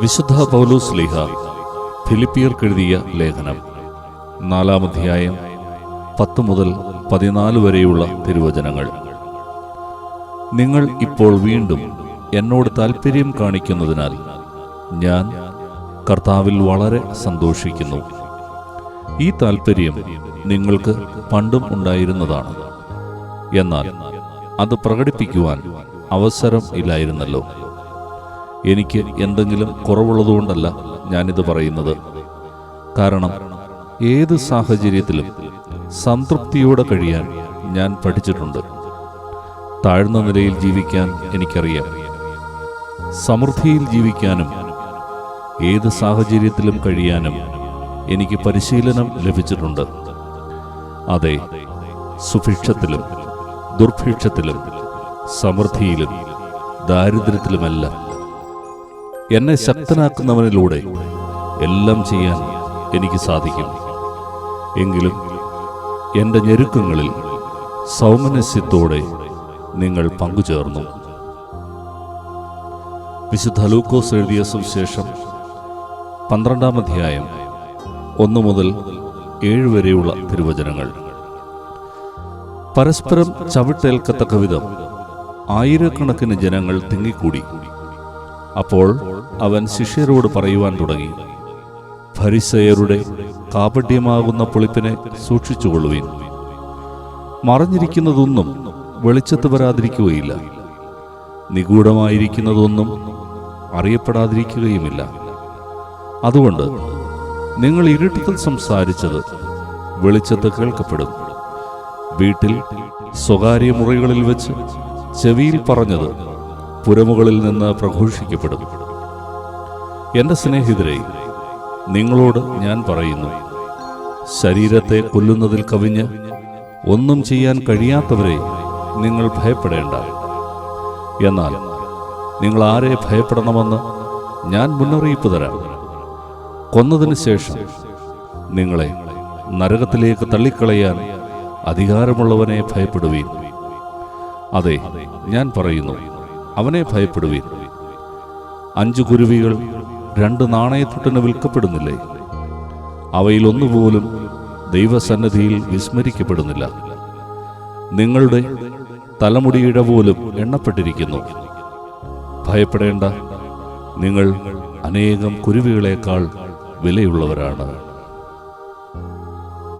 വിശുദ്ധ പൗലൂസ് ലീഹ ഫിലിപ്പിയർക്കെഴുതിയ ലേഖനം നാലാമധ്യായം പത്ത് മുതൽ പതിനാല് വരെയുള്ള തിരുവചനങ്ങൾ. നിങ്ങൾ ഇപ്പോൾ വീണ്ടും എന്നോട് താൽപ്പര്യം കാണിക്കുന്നതിനാൽ ഞാൻ കർത്താവിൽ വളരെ സന്തോഷിക്കുന്നു. ഈ താൽപ്പര്യം നിങ്ങൾക്ക് പണ്ടും ഉണ്ടായിരുന്നതാണ്. എന്നാൽ അത് പ്രകടിപ്പിക്കുവാൻ അവസരം ഇല്ലായിരുന്നല്ലോ. എനിക്ക് എന്തെങ്കിലും കുറവുള്ളതുകൊണ്ടല്ല ഞാനിത് പറയുന്നത്. കാരണം ഏത് സാഹചര്യത്തിലും സംതൃപ്തിയോടെ കഴിയാൻ ഞാൻ പഠിച്ചിട്ടുണ്ട്. താഴ്ന്ന നിലയിൽ ജീവിക്കാൻ എനിക്കറിയാം. സമൃദ്ധിയിൽ ജീവിക്കാനും ഏത് സാഹചര്യത്തിലും കഴിയാനും എനിക്ക് പരിശീലനം ലഭിച്ചിട്ടുണ്ട്. അതെ സുഭിക്ഷത്തിലും ദുർഭിക്ഷത്തിലും സമൃദ്ധിയിലും ദാരിദ്ര്യത്തിലുമെല്ലാം. എന്നെ ശക്തനാക്കുന്നവനിലൂടെ എല്ലാം ചെയ്യാൻ എനിക്ക് സാധിക്കും. എങ്കിലും എന്റെ ഞെരുക്കങ്ങളിൽ സൗമനസ്യത്തോടെ നിങ്ങൾ പങ്കുചേർന്നു. വിശുദ്ധ ലൂക്കോസ് എഴുതിയ സുവിശേഷം പന്ത്രണ്ടാം അധ്യായം ഒന്ന് മുതൽ ഏഴ് വരെയുള്ള തിരുവചനങ്ങൾ. പരസ്പരം ചവിട്ടേൽക്കത്തക്ക വിധം ആയിരക്കണക്കിന് ജനങ്ങൾ തിങ്ങിക്കൂടി. അപ്പോൾ അവൻ ശിഷ്യരോട് പറയുവാൻ തുടങ്ങി ഭരിസയരുടെ കാപട്യമാകുന്ന പൊളിപ്പിനെ സൂക്ഷിച്ചുകൊള്ളുവിൻ. മറഞ്ഞിരിക്കുന്നതൊന്നും വെളിച്ചത്ത് വരാതിരിക്കുകയില്ല. നിഗൂഢമായിരിക്കുന്നതൊന്നും അറിയപ്പെടാതിരിക്കുകയുമില്ല. അതുകൊണ്ട് നിങ്ങൾ ഇരുട്ടത്തിൽ സംസാരിച്ചത് വെളിച്ചത്ത് കേൾക്കപ്പെടും. വീട്ടിൽ സ്വകാര്യ മുറികളിൽ വെച്ച് ചെവിയിൽ പറഞ്ഞത് പുരമുകളിൽ നിന്ന് പ്രഘോഷിക്കപ്പെടും. എന്റെ സ്നേഹിതരെ നിങ്ങളോട് ഞാൻ പറയുന്നു ശരീരത്തെ കൊല്ലുന്നതിൽ കവിഞ്ഞ് ഒന്നും ചെയ്യാൻ കഴിയാത്തവരെ നിങ്ങൾ ഭയപ്പെടേണ്ട. എന്നാൽ നിങ്ങൾ ആരെ ഭയപ്പെടണമെന്ന് ഞാൻ മുന്നറിയിപ്പ് തരാം. കൊന്നതിന് ശേഷം നിങ്ങളെ നരകത്തിലേക്ക് തള്ളിക്കളയാൻ അധികാരമുള്ളവനെ ഭയപ്പെടുവീൻ. അതെ ഞാൻ പറയുന്നു അവനെ ഭയപ്പെടുവീൻ. അഞ്ചു കുരുവികൾ രണ്ട് നാണയത്തൊട്ടിന് വിൽക്കപ്പെടുന്നില്ലേ? അവയിൽ ഒന്നുപോലും ദൈവസന്നദ്ധിയിൽ വിസ്മരിക്കപ്പെടുന്നില്ല. നിങ്ങളുടെ തലമുടിയിട പോലും എണ്ണപ്പെട്ടിരിക്കുന്നു. ഭയപ്പെടേണ്ട നിങ്ങൾ അനേകം കുരുവികളേക്കാൾ വിലയുള്ളവരാണ്.